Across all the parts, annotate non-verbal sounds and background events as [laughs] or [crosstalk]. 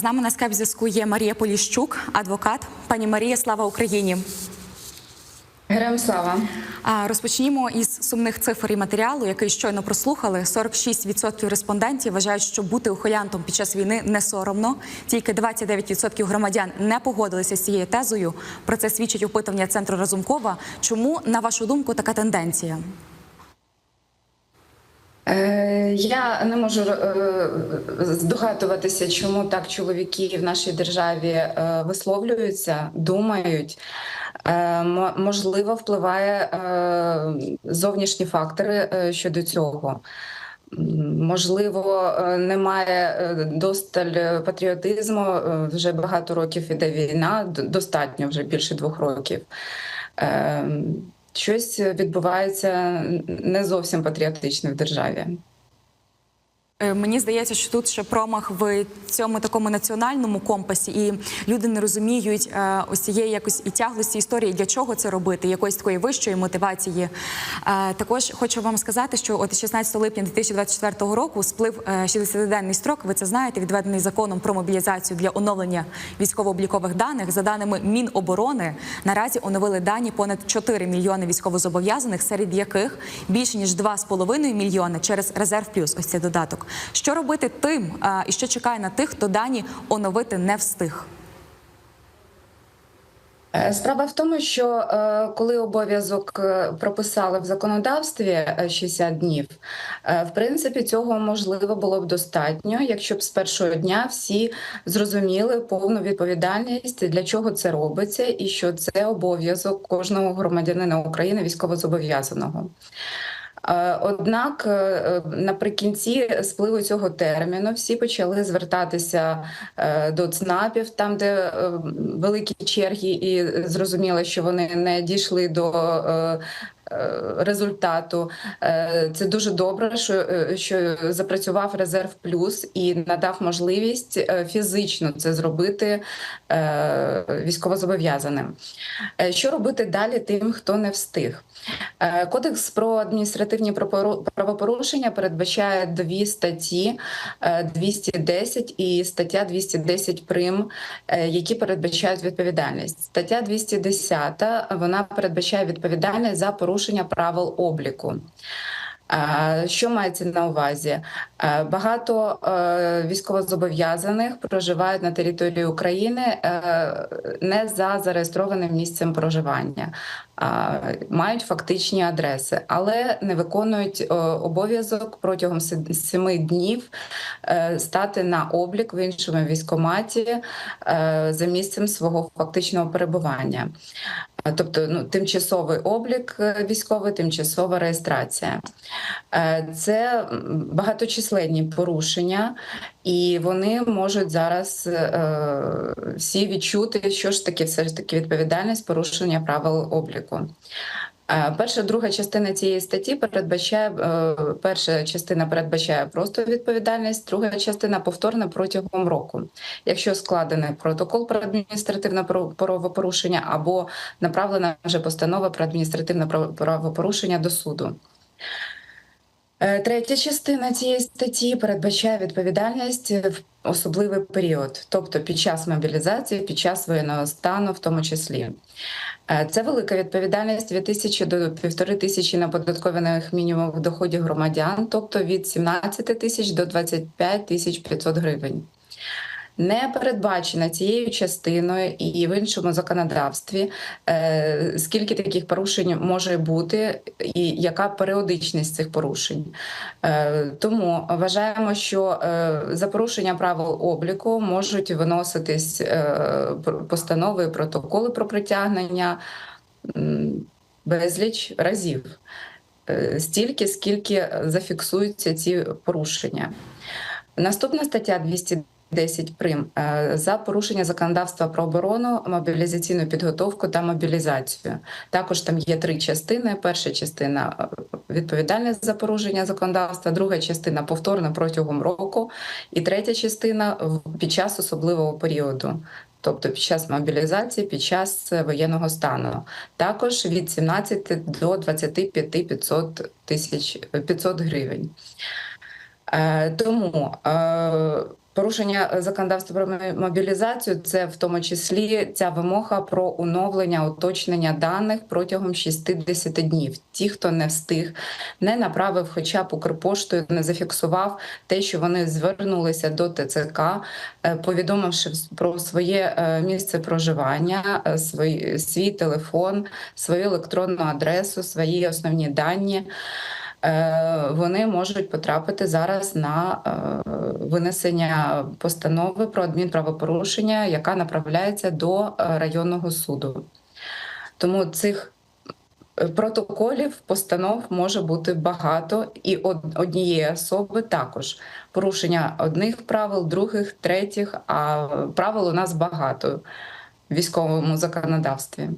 З нами на скайп зв'язку є Марія Поліщук, адвокат. Пані Марія, слава Україні. Героям слава. Розпочнімо із сумних цифр і матеріалу, який щойно прослухали. 46% респондентів вважають, що бути ухилянтом під час війни не соромно. Тільки 29% громадян не погодилися з цією тезою. Про це свідчить опитування центру Разумкова. Чому, на вашу думку, така тенденція? Е, Я не можу е, здогадуватися, чому так чоловіки в нашій державі е, висловлюються, думають. Можливо, впливає зовнішні фактори щодо цього. Можливо, немає досталь патріотизму. Вже багато років іде війна, достатньо вже більше двох років. Е, Щось відбувається не зовсім патріотичне в державі. Е, Мені здається, що тут ще промах в цьому такому національному компасі, і люди не розуміють е, ось цієї якось і тяглості історії, для чого це робити, якоїсь такої вищої мотивації. Е, також хочу вам сказати, що от 16 липня 2024 року сплив е, 60-денний строк. Ви це знаєте, відведений законом про мобілізацію для оновлення військово-облікових даних. За даними Міноборони, наразі оновили дані понад 4 мільйони військовозобов'язаних, серед яких більше ніж 2,5 мільйони через резерв плюс. Ось цей додаток. Що робити тим, і що чекає на тих, хто дані оновити не встиг? Е, Справа в тому, що е, коли обов'язок е, прописали в законодавстві е, 60 днів, е, в принципі, цього можливо було б достатньо, якщо б з першого дня всі зрозуміли повну відповідальність, для чого це робиться, і що це обов'язок кожного громадянина України військовозобов'язаного. Е, Однак е, е, наприкінці спливу цього терміну всі почали звертатися до ЦНАПів, там де великі черги, і зрозуміло, що вони не дійшли до результату. Це дуже добре, що, що запрацював резерв плюс і надав можливість фізично це зробити військовозобов'язаним. Що робити далі тим, хто не встиг? Е, Кодекс про адміністративні правопорушення передбачає дві статті е, 210 і стаття 210 прим, е, які передбачають відповідальність. Стаття 210 вона передбачає відповідальність за порушення правил обліку. Е, Що мається на увазі? Е, Багато е, військовозобов'язаних проживають на території України не за зареєстрованим місцем проживання, мають фактичні адреси, але не виконують обов'язок протягом се- семи днів стати на облік в іншому військоматі за місцем свого фактичного перебування. Тобто ну, тимчасовий облік е, військовий, тимчасова реєстрація. Е, Це багаточисленні порушення, і вони можуть зараз е, всі відчути, що ж таке все ж таки відповідальність порушення правил обліку. Е, Перша, друга частина цієї статті передбачає е, перша частина передбачає просто відповідальність, друга частина повторна протягом року. Якщо складений протокол про адміністративне право- правопорушення або направлена вже постанова про адміністративне право- правопорушення до суду. Е, Третя частина цієї статті передбачає відповідальність в особливий період, тобто під час мобілізації, під час воєнного стану, в тому числі. Е, Це велика відповідальність від тисячі до півтори тисячі неподаткованих мінімумів доходів громадян, тобто від 17 тисяч до 25 тисяч 500 гривень. Не передбачена цією частиною і в іншому законодавстві, е, скільки таких порушень може бути, і яка періодичність цих порушень. Е, Тому вважаємо, що е, за порушення правил обліку можуть виноситись постанови і протоколи про притягнення безліч разів. Стільки, скільки зафіксуються ці порушення. Наступна стаття 210 прим е, за порушення законодавства про оборону, мобілізаційну підготовку та мобілізацію. Також там є три частини. Перша частина е, відповідальність за порушення законодавства, друга частина повторно протягом року, і третя частина під час особливого періоду. Тобто під час мобілізації, під час е, воєнного стану, також від 17 до 25 500 тисяч 500 гривень. Тому Порушення е, законодавства про мобілізацію це в тому числі ця вимога про оновлення уточнення даних протягом 60 днів. Ті, хто не встиг, не направив, хоча б Укрпоштою, не зафіксував те, що вони звернулися до ТЦК, е, повідомивши про своє е, місце проживання, свій, свій телефон, свою електронну адресу, свої основні дані. Е, Вони можуть потрапити зараз на е, винесення постанови про адмінправопорушення, яка направляється до е, районного суду. Тому цих протоколів, постанов може бути багато, і од- однієї особи також порушення одних правил, других, третіх. А правил у нас багато в військовому законодавстві.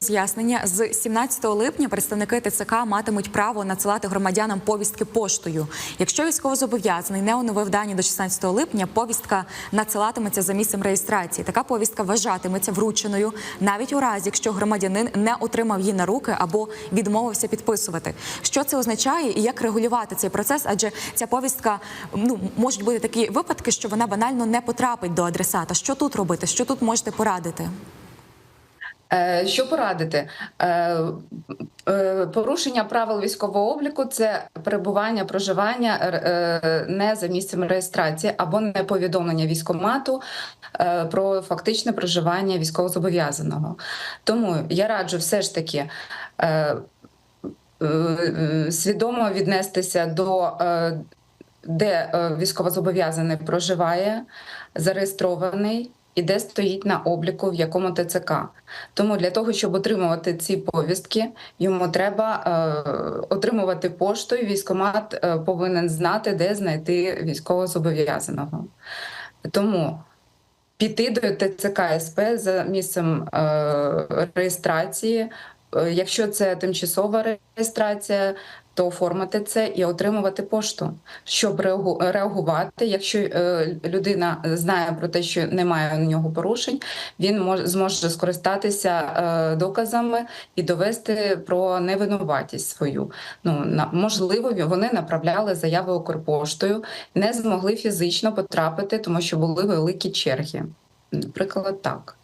З'яснення з 17 липня представники ТЦК матимуть право надсилати громадянам повістки поштою. Якщо військовозобов'язаний не оновив дані до 16 липня, повістка надсилатиметься за місцем реєстрації. Така повістка вважатиметься врученою навіть у разі, якщо громадянин не отримав її на руки або відмовився підписувати. Що це означає і як регулювати цей процес? Адже ця повістка ну можуть бути такі випадки, що вона банально не потрапить до адресата. Що тут робити? Що тут можете порадити? Е, Що порадити? Е, е, Порушення правил військового обліку це перебування, проживання не за місцем реєстрації або не повідомлення військомату про фактичне проживання військовозобов'язаного. Тому я раджу все ж таки. Свідомо віднестися до де військовозобов'язаний проживає, зареєстрований і де стоїть на обліку, в якому ТЦК. Тому для того, щоб отримувати ці повістки, йому треба е, отримувати поштою. Військомат е, повинен знати, де знайти військовозобов'язаного. Тому піти до ТЦК СП за місцем е, реєстрації. Е, Якщо це тимчасова реєстрація, то оформити це і отримувати пошту, щоб реагу- реагувати. Якщо е, людина знає про те, що немає у нього порушень, він може зможе скористатися е, доказами і довести про невинуватість свою. Ну можливо, вони направляли заяви Укрпоштою, не змогли фізично потрапити, тому що були великі черги. Наприклад, так.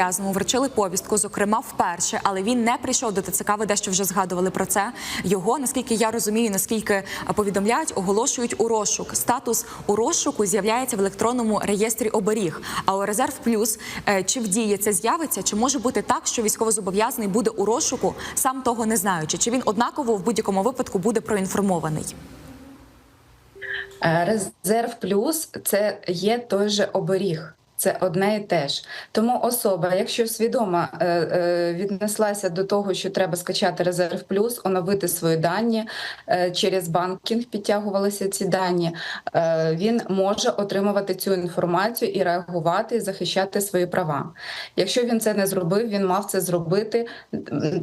В'язному вручили повістку, зокрема вперше, але він не прийшов до ТЦК. Ви дещо вже згадували про це. Його, наскільки я розумію, наскільки повідомляють, оголошують у розшук. Статус у розшуку з'являється в електронному реєстрі оберіг. А у резерв плюс е, чи в дії це з'явиться, чи може бути так, що військовозобов'язаний буде у розшуку, сам того не знаючи, чи він однаково в будь-якому випадку буде проінформований. Е, Резерв плюс це є той же оберіг. Це одне і те ж. Тому особа, якщо свідомо е, е, віднеслася до того, що треба скачати резерв плюс, оновити свої дані е, через банкінг, підтягувалися ці дані, він може отримувати цю інформацію і реагувати, і захищати свої права. Якщо він це не зробив, він мав це зробити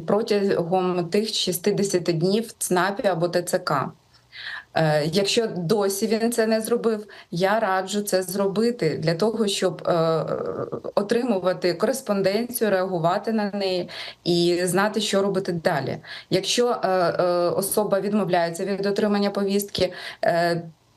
протягом тих 60 днів ЦНАПі або ТЦК. Е, Якщо досі він це не зробив, я раджу це зробити для того, щоб е, отримувати кореспонденцію, реагувати на неї і знати, що робити далі. Якщо е, особа відмовляється від отримання повістки.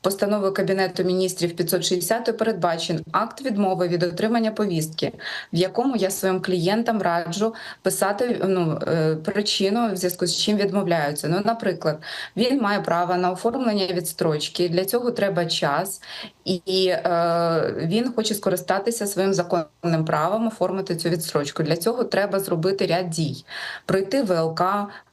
Постановою Кабінету міністрів 560 передбачен акт відмови від отримання повістки, в якому я своїм клієнтам раджу писати ну, е, причину, в зв'язку з чим відмовляються. Ну, наприклад, він має право на оформлення відстрочки. Для цього треба час, і е, він хоче скористатися своїм законним правом оформити цю відстрочку. Для цього треба зробити ряд дій: пройти ВЛК,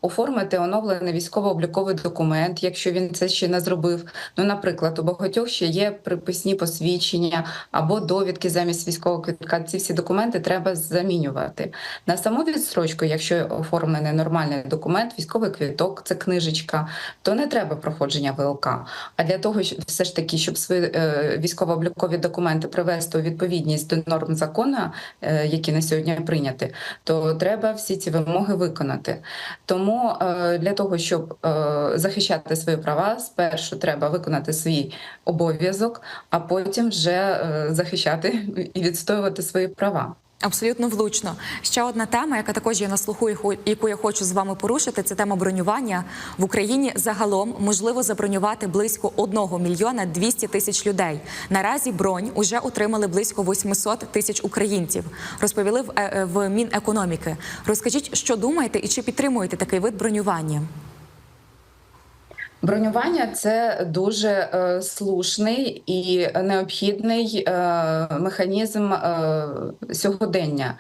оформити оновлений військово-обліковий документ, якщо він це ще не зробив. Ну, наприклад, у багатьох ще є приписні посвідчення або довідки замість військового квитка. Ці всі документи треба замінювати. На саму відстрочку, якщо оформлений нормальний документ, військовий квиток, це книжечка, то не треба проходження ВЛК. А для того, щоб все ж таки, щоб свої е, військово-облікові документи привести у відповідність до норм закону, е, які на сьогодні прийняті, то треба всі ці вимоги виконати. Тому е, для того, щоб захищати свої права, спершу треба виконати свій обов'язок, а потім вже е, захищати [laughs] і відстоювати свої права. Абсолютно влучно. Ще одна тема, яка також є на слуху, яку я хочу з вами порушити, це тема бронювання в Україні. Загалом можливо забронювати близько 1 мільйона 200 тисяч людей. Наразі бронь уже отримали близько 800 тисяч українців. Розповіли е, е, в Мінекономіки. Розкажіть, що думаєте і чи підтримуєте такий вид бронювання? Бронювання це дуже е, слушний і необхідний е, механізм е, сьогодення.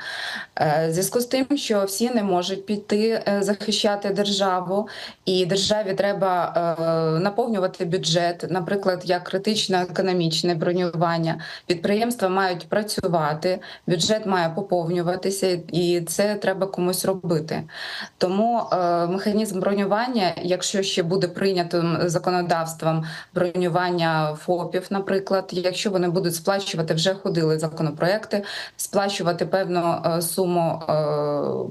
Е, зв'язку з тим, що всі не можуть піти е, захищати державу, і державі треба е, наповнювати бюджет, наприклад, як критично-економічне бронювання. Підприємства мають працювати, бюджет має поповнюватися, і це треба комусь робити. Тому е, механізм бронювання, якщо ще буде прийнятим законодавством бронювання ФОПів, наприклад, якщо вони будуть сплачувати, вже ходили законопроекти, сплачувати певну е, суму е,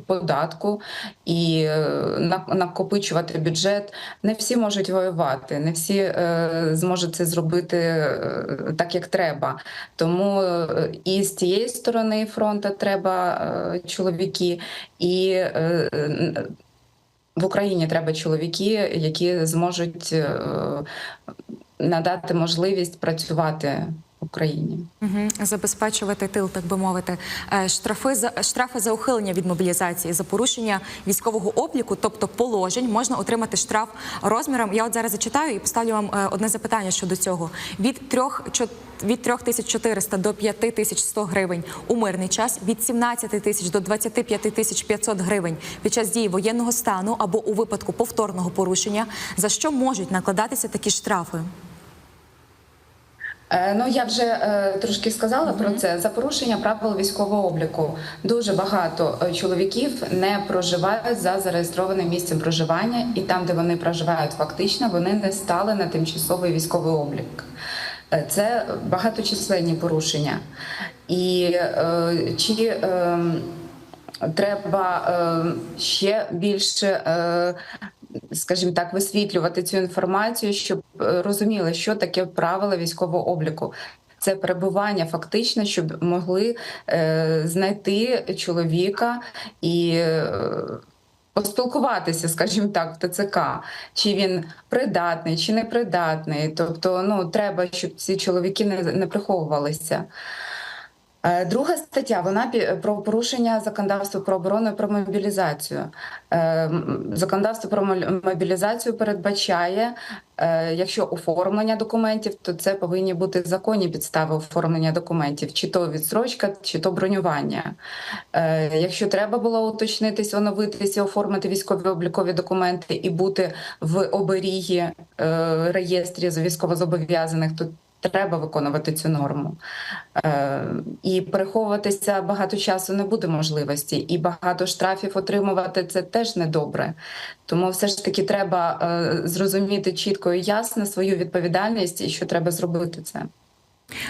податку і е, на- накопичувати бюджет. Не всі можуть воювати, не всі е, зможуть це зробити е, так, як треба. Тому е, і з тієї сторони фронту треба е, чоловіки, і е, в Україні треба чоловіки, які зможуть е, надати можливість працювати Україні. Угу. Забезпечувати тил, так би мовити. Е, Штрафи за штрафи за ухилення від мобілізації, за порушення військового обліку, тобто положень, можна отримати штраф розміром. Я от зараз зачитаю і поставлю вам е, одне запитання щодо цього. Від 3, від 3400 до 5100 гривень у мирний час, від 17 тисяч до 25 тисяч 500 гривень під час дії воєнного стану або у випадку повторного порушення. За що можуть накладатися такі штрафи? Е, Ну я вже е, трошки сказала про це. За порушення правил військового обліку дуже багато е, чоловіків не проживають за зареєстрованим місцем проживання, і там, де вони проживають фактично, вони не стали на тимчасовий військовий облік. Це багаточисленні порушення. І е, чи е, треба е, ще більше. Е, скажімо так, висвітлювати цю інформацію, щоб е, розуміли, що таке правила військового обліку. Це перебування фактично, щоб могли е, знайти чоловіка і е, поспілкуватися, скажімо так, в ТЦК, чи він придатний, чи не придатний. Тобто, ну треба, щоб ці чоловіки не, не приховувалися. Е, Друга стаття вона пі- про порушення законодавства про оборону про мобілізацію. Е, Законодавство про мобілізацію передбачає, е, якщо оформлення документів, то це повинні бути законні підстави оформлення документів, чи то відстрочка, чи то бронювання. Е, Якщо треба було уточнитись, оновитися, оформити військові облікові документи і бути в оберігі е, реєстрі з військовозобов'язаних, то треба виконувати цю норму. Е, І переховуватися багато часу не буде можливості, і багато штрафів отримувати це теж недобре. Тому все ж таки треба е, зрозуміти чітко і ясно свою відповідальність і що треба зробити це.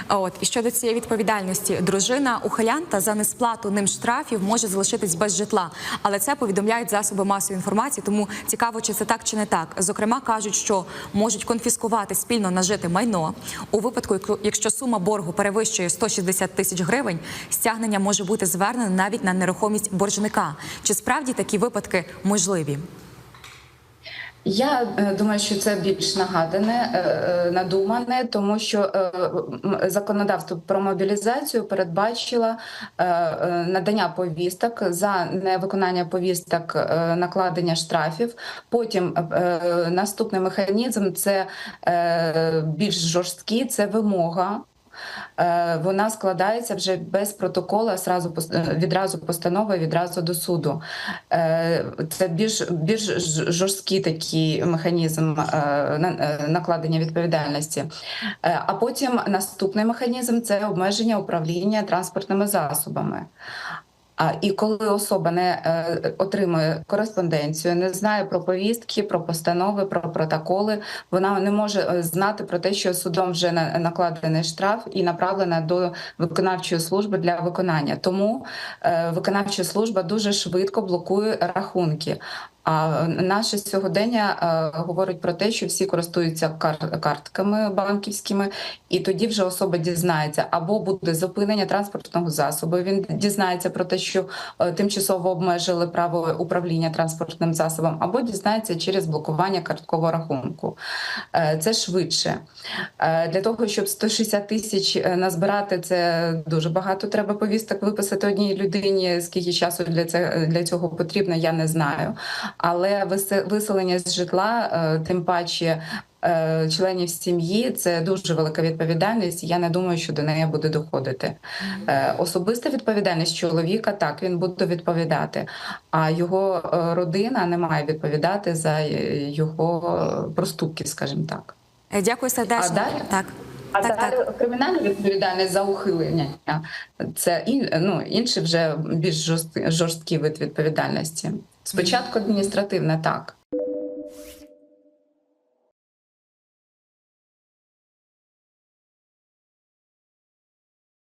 От і щодо цієї відповідальності, дружина ухилянта за несплату ним штрафів може залишитись без житла, але це повідомляють засоби масової інформації. Тому цікаво, чи це так чи не так. Зокрема, кажуть, що можуть конфіскувати спільно нажите майно у випадку, якщо сума боргу перевищує 160 тисяч гривень, стягнення може бути звернено навіть на нерухомість боржника. Чи справді такі випадки можливі? Я е, думаю, що це більш нагадане, е, е, надумане, тому що законодавство про мобілізацію передбачило надання повісток за невиконання повісток, накладення штрафів. Потім наступний механізм це більш жорсткий, це вимога. Е, Вона складається вже без протоколу, а сразу е, відразу постанова, відразу до суду. Е, Це більш більш жорсткий такий механізм на- накладення відповідальності. А потім наступний механізм це обмеження управління транспортними засобами. А і коли особа не е, отримує кореспонденцію, не знає про повістки, про постанови, про протоколи, вона не може е, знати про те, що судом вже на- накладений штраф і направлена до виконавчої служби для виконання. Тому е, виконавча служба дуже швидко блокує рахунки. А наше сьогодення е, говорить про те, що всі користуються кар- картками банківськими, і тоді вже особа дізнається або буде зупинення транспортного засобу. Він дізнається про те, що е, тимчасово обмежили право управління транспортним засобом, або дізнається через блокування карткового рахунку. Е, Це швидше. Для того, щоб 160 тисяч назбирати, це дуже багато треба повісток виписати одній людині. Скільки часу для це для цього потрібно, я не знаю. Але висе- виселення з житла, е, тим паче. е, Членів сім'ї це дуже велика відповідальність. Я не думаю, що до неї буде доходити. Е, Особиста відповідальність чоловіка так він буде відповідати, а його родина не має відповідати за його проступки, скажімо так. Дякую сердечно. А далі? Так. А так, далі так. кримінальна відповідальність за ухилення це ну, інший вже більш жорст, жорсткий вид відповідальності. Спочатку адміністративне так.